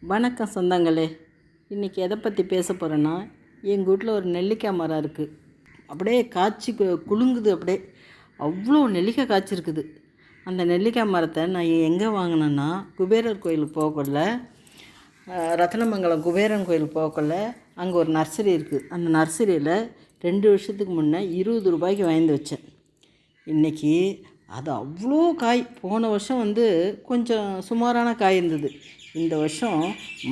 வணக்கம் சொந்தங்களே. இன்றைக்கி எதை பற்றி பேச போகிறேன்னா எங்கள் வீட்டில் ஒரு நெல்லிக்காய் மரம் இருக்குது அப்படியே காய்ச்சி கு- குலுங்குது அப்படியே. அவ்வளோ நெல்லிக்காய் காய்ச்சிருக்குது. அந்த நெல்லிக்காய் மரத்தை நான் எங்கே வாங்கினேன்னா குபேரர் கோயிலுக்கு போகக்குள்ள ரத்னமங்கலம் குபேரன் கோயில் போகக்குள்ள அங்கே ஒரு நர்சரி இருக்குது அந்த நர்சரியில் ரெண்டு வருஷத்துக்கு முன்னே இருபது ரூபாய்க்கு வாங்கி வச்சேன். இன்றைக்கி அது அவ்வளோ காய். போன வருஷம் வந்து கொஞ்சம் சுமாரான காய் இருந்தது. இந்த வருஷம்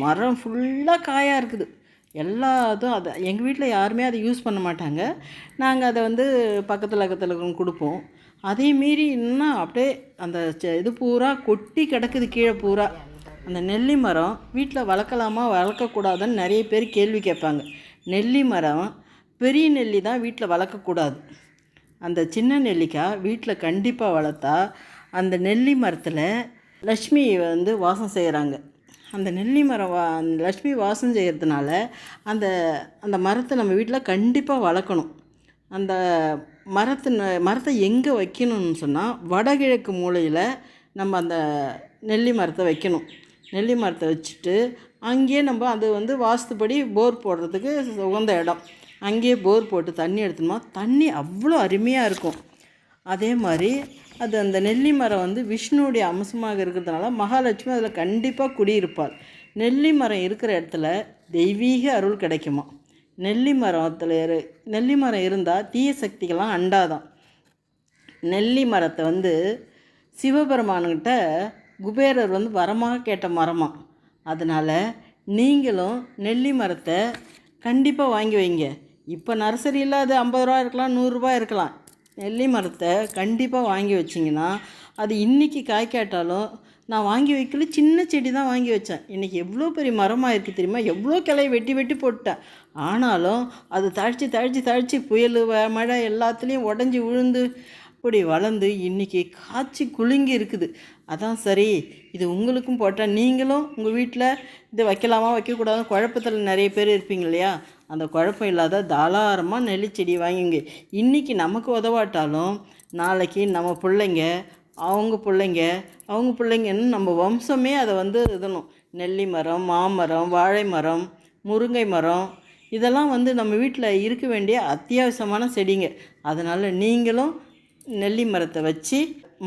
மரம் ஃபுல்லாக காயாக இருக்குது. எல்லா இதுவும் அதை எங்கள் வீட்டில் யாருமே அதை யூஸ் பண்ண மாட்டாங்க. நாங்கள் அதை வந்து பக்கத்தில் பக்கத்தில் கொடுப்போம். அதே மீறி இன்னும் அப்படியே அந்த இது பூரா கொட்டி கிடக்குது கீழே பூரா. அந்த நெல்லி மரம் வீட்டில் வளர்க்கலாமா வளர்க்கக்கூடாதுன்னு நிறைய பேர் கேள்வி கேட்பாங்க. நெல்லி மரம் பெரிய நெல்லி தான் வீட்டில் வளர்க்கக்கூடாது. அந்த சின்ன நெல்லிக்காய் வீட்டில் கண்டிப்பாக வளர்த்தா அந்த நெல்லி மரத்தில் லக்ஷ்மி வந்து வாசம் செய்கிறாங்க அந்த நெல்லி மரம் வா லக்ஷ்மி வாசம் செய்கிறதுனால அந்த அந்த மரத்தை நம்ம வீட்டில் கண்டிப்பாக வளர்க்கணும். அந்த மரத்து மரத்தை எங்கே வைக்கணும்னு சொன்னால் வடகிழக்கு மூலையில் நம்ம அந்த நெல்லி மரத்தை வைக்கணும். நெல்லி மரத்தை வச்சுட்டு அங்கேயே நம்ம அது வந்து வாஸ்துப்படி போர் போடுறதுக்கு உகந்த இடம். அங்கேயே போர் போட்டு தண்ணி எடுத்தோம்னா தண்ணி அவ்வளோ அருமையாக இருக்கும். அதே மாதிரி அது அந்த நெல்லி மரம் வந்து விஷ்ணுவுடைய அம்சமாக இருக்கிறதுனால மகாலட்சுமி அதில் கண்டிப்பாக குடியிருப்பாள். நெல்லி மரம் இருக்கிற இடத்துல தெய்வீக அருள் கிடைக்குமா? நெல்லி மரத்தில் நெல்லி மரம் இருந்தால் தீய சக்திகள்லாம் அண்டாதான். நெல்லி மரத்தை வந்து சிவபெருமானுக்கிட்ட குபேரர் வந்து வரமாக கேட்ட மரமா? அதனால் நீங்களும் நெல்லி மரத்தை கண்டிப்பாக வாங்கி வைங்க. இப்போ நர்சரியில் அது ஐம்பது ரூபா இருக்கலாம் நூறுரூபா இருக்கலாம். நெல்லி மரத்தை கண்டிப்பாக வாங்கி வச்சிங்கன்னா அது இன்றைக்கி காய்க்காட்டாலும் நான் வாங்கி வைக்கல சின்ன செடி தான் வாங்கி வச்சேன். இன்றைக்கி எவ்வளோ பெரிய மரமாக இருக்குது தெரியுமா? எவ்வளோ கிளையை வெட்டி வெட்டி போட்டேன் ஆனாலும் அது தழைச்சி தழைச்சி தழைச்சி புயல் வ- மழை எல்லாத்துலேயும் உடஞ்சி விழுந்து அப்படி வளர்ந்து இன்றைக்கி காய்ச்சி குலுங்கி இருக்குது. அதான் சரி இது உங்களுக்கும் போட்டால் நீங்களும் உங்கள் வீட்டில் இது வைக்கலாமா வைக்கக்கூடாது குழப்பத்தில் நிறைய பேர் இருப்பீங்க இல்லையா? அந்த குழப்பம் இல்லாத தாராளமாக நெல்லிச்செடி வாங்கிங்க. இன்றைக்கி நமக்கு உதவாட்டாலும் நாளைக்கு நம்ம பிள்ளைங்க அவங்க பிள்ளைங்க அவங்க பிள்ளைங்கன்னு நம்ம வம்சமே அதை வந்து இதணும். நெல்லி மரம் மாமரம் வாழை மரம் முருங்கை மரம் இதெல்லாம் வந்து நம்ம வீட்டில் இருக்க வேண்டிய அத்தியாவசியமான செடிங்க. அதனால் நீங்களும் நெல்லி மரத்தை வச்சு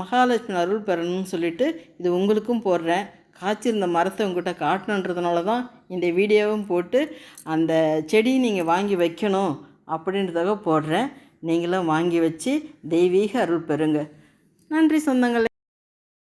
மகாலட்சுமி அருள் பெறணும்னு சொல்லிட்டு இது உங்களுக்கும் போடுறேன். காய்ச்சிருந்த மரத்தை உங்ககிட்ட காட்டணுன்றதுனால தான் இந்த வீடியோவும் போட்டு அந்த செடி நீங்கள் வாங்கி வைக்கணும் அப்படின்றதாக போடுறேன். நீங்களும் வாங்கி வச்சு தெய்வீக அருள் பெறுங்க. நன்றி சொந்தங்களே.